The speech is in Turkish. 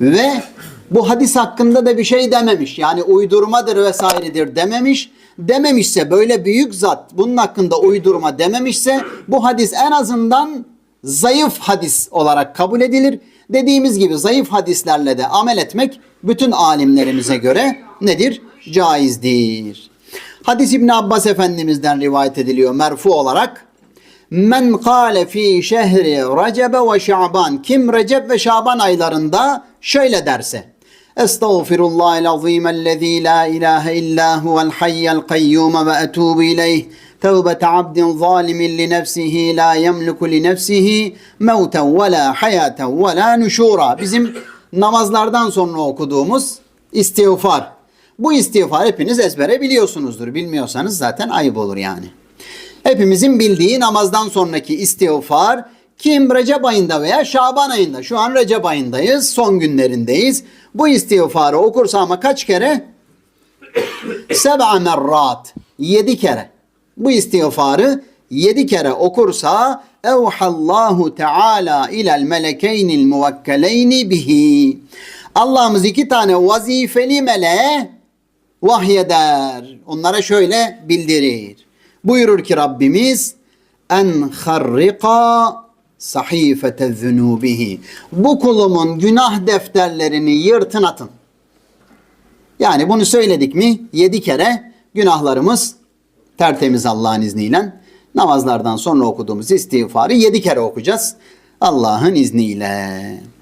Ve bu hadis hakkında da bir şey dememiş. Yani uydurmadır vesairedir dememiş. Dememişse böyle büyük zat bunun hakkında uydurma dememişse bu hadis en azından zayıf hadis olarak kabul edilir. Dediğimiz gibi zayıf hadislerle de amel etmek bütün alimlerimize göre nedir? Caizdir. Hadis İbn Abbas Efendimiz'den rivayet ediliyor merfu olarak. Men kâle fi şehri Recebe ve Şaban. Kim Recep ve Şaban aylarında şöyle derse. Estağfirullahel azimellezî la ilahe illa huvel hayyel kayyum ve etûbü ileyh. Tevbete abdin zalimin li nefsihi la yemliku li nefsihi mevten ve la hayaten ve la nuşura. Bizim namazlardan sonra okuduğumuz istiğfar. Bu istiğfar hepiniz ezbere biliyorsunuzdur. Bilmiyorsanız zaten ayıp olur yani. Hepimizin bildiği namazdan sonraki istiğfar kim Recep ayında veya Şaban ayında şu an Recep ayındayız son günlerindeyiz. Bu istiğfarı okursa ama kaç kere? Seb'a merrat. Yedi kere. Bu istiğfarı yedi kere okursa evhallahu teala ilel melekeynil muvekkeleyni bihi. Allah'ımız iki tane vazifeli meleğe vahyeder. Onlara şöyle bildirir. Buyurur ki Rabbimiz en harrika sahifete zunubihi. Bu kulumun günah defterlerini yırtın atın. Yani bunu söyledik mi yedi kere günahlarımız tertemiz Allah'ın izniyle. Namazlardan sonra okuduğumuz istiğfarı yedi kere okuyacağız. Allah'ın izniyle.